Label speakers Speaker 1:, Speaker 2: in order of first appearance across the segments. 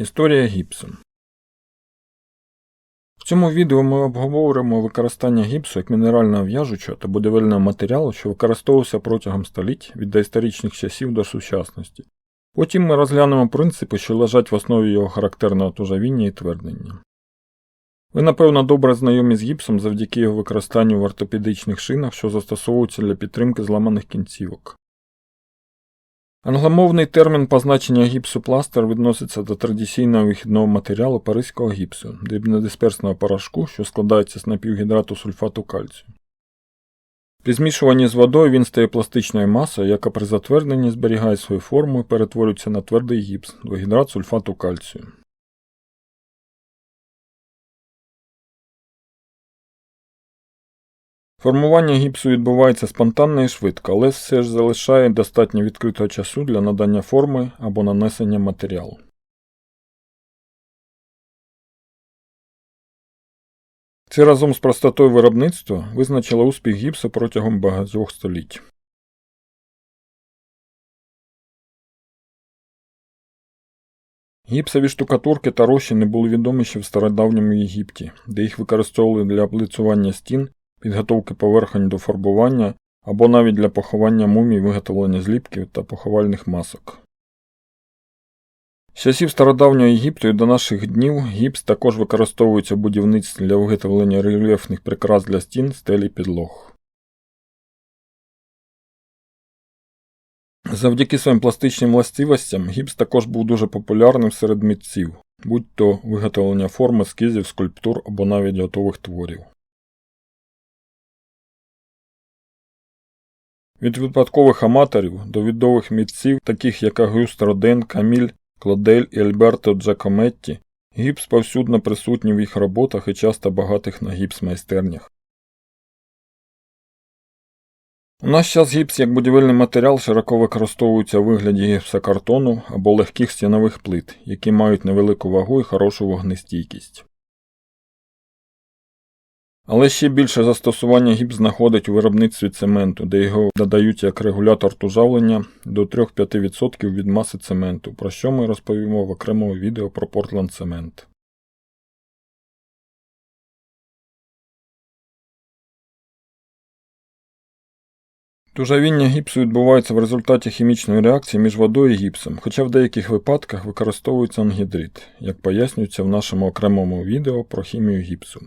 Speaker 1: Історія гіпсу. В цьому відео ми обговоримо використання гіпсу як мінерального в'яжучого та будівельного матеріалу, що використовувався протягом століть від доісторичних часів до сучасності. Потім ми розглянемо принципи, що лежать в основі його характерного тужавіння і тверднення. Ви, напевно, добре знайомі з гіпсом завдяки його використанню в ортопедичних шинах, що застосовуються для підтримки зламаних кінцівок. Англомовний термін позначення гіпсу пластер відноситься до традиційного вихідного матеріалу паризького гіпсу, дрібнодисперсного порошку, що складається з напівгідрату сульфату кальцію. При змішуванні з водою він стає пластичною масою, яка при затвердненні зберігає свою форму і перетворюється на твердий гіпс, двогідрат сульфату кальцію. Формування гіпсу відбувається спонтанно і швидко, але все ж залишає достатньо відкритого часу для надання форми або нанесення матеріалу. Це разом з простотою виробництва визначило успіх гіпсу протягом багатьох століть. Гіпсові штукатурки та розчини були відомі ще в стародавньому Єгипті, де їх використовували для облицювання стін підготовки поверхонь до фарбування або навіть для поховання мумій виготовлення зліпків та поховальних масок. З часів стародавнього Єгипту і до наших днів гіпс також використовується в будівництві для виготовлення рельєфних прикрас для стін, стелі підлог. Завдяки своїм пластичним властивостям гіпс також був дуже популярним серед митців, будь то виготовлення форм, ескізів, скульптур або навіть готових творів. Від випадкових аматорів до відомих митців, таких як Агюст Роден, Каміль, Клодель і Альберто Джакометті, гіпс повсюдно присутній в їх роботах і часто багатих на гіпс майстернях. У наш час гіпс як будівельний матеріал широко використовується у вигляді гіпсокартону або легких стінових плит, які мають невелику вагу і хорошу вогнестійкість. Але ще більше застосування гіпс знаходить у виробництві цементу, де його додають як регулятор тужавлення до 3-5% від маси цементу, про що ми розповімо в окремому відео про Portland цемент. Тужавіння гіпсу відбувається в результаті хімічної реакції між водою і гіпсом, хоча в деяких випадках використовується ангідрит, як пояснюється в нашому окремому відео про хімію гіпсу.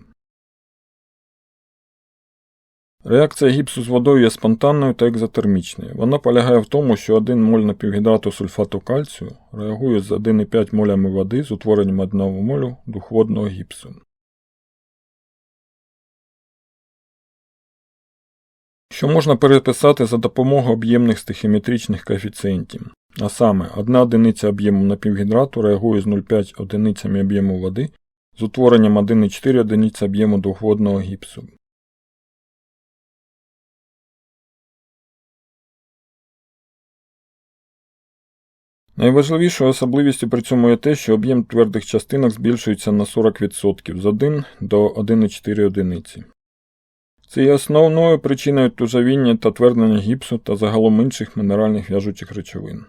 Speaker 1: Реакція гіпсу з водою є спонтанною та екзотермічною. Вона полягає в тому, що 1 моль напівгідрату сульфату кальцію реагує з 1,5 молями води з утворенням 1 молю двохводного гіпсу. Що можна переписати за допомогою об'ємних стихіметричних коефіцієнтів. А саме, одна одиниця об'єму напівгідрату реагує з 0,5 одиницями об'єму води з утворенням 1,4 одиниці об'єму двохводного гіпсу. Найважливішою особливістю при цьому є те, що об'єм твердих частинок збільшується на 40% з 1 до 1,4 одиниці. Це є основною причиною тужавіння та тверднення гіпсу та загалом інших мінеральних в'яжучих речовин.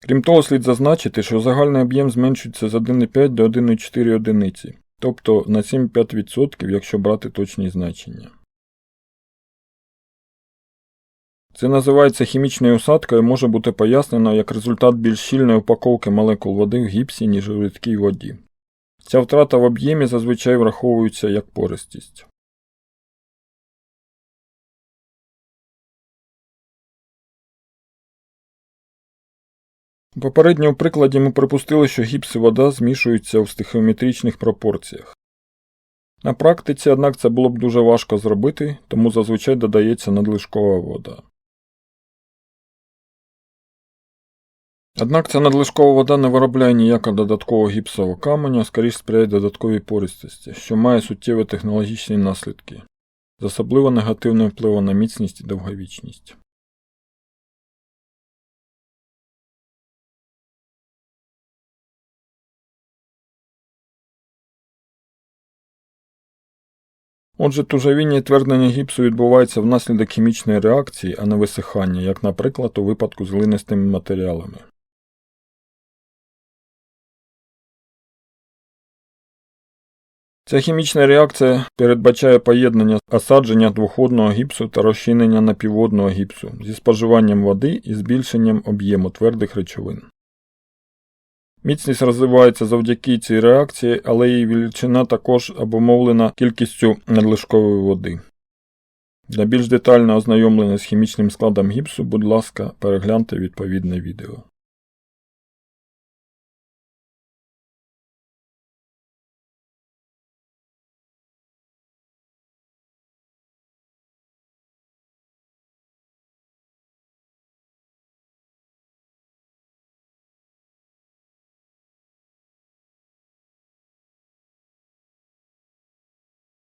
Speaker 1: Крім того, слід зазначити, що загальний об'єм зменшується з 1,5 до 1,4 одиниці, тобто на 7-5%, якщо брати точні значення. Це називається хімічною осадкою і може бути пояснено як результат більш щільної упаковки молекул води в гіпсі, ніж у рідкій воді. Ця втрата в об'ємі зазвичай враховується як пористість. У попередньому прикладі ми припустили, що гіпс і вода змішуються у стихіометричних пропорціях. На практиці, однак, це було б дуже важко зробити, тому зазвичай додається надлишкова вода. Однак ця надлишкова вода не виробляє ніякого додаткового гіпсового каменю, а скоріш сприяє додатковій пористості, що має суттєві технологічні наслідки, з особливо негативним впливом на міцність і довговічність. Отже, тужавіння і тверднення гіпсу відбувається внаслідок хімічної реакції, а не висихання, як, наприклад, у випадку з глинистими матеріалами. Ця хімічна реакція передбачає поєднання осадження двохводного гіпсу та розчинення напівводного гіпсу зі споживанням води і збільшенням об'єму твердих речовин. Міцність розвивається завдяки цій реакції, але її величина також обумовлена кількістю надлишкової води. Для більш детального ознайомлення з хімічним складом гіпсу, будь ласка, перегляньте відповідне відео.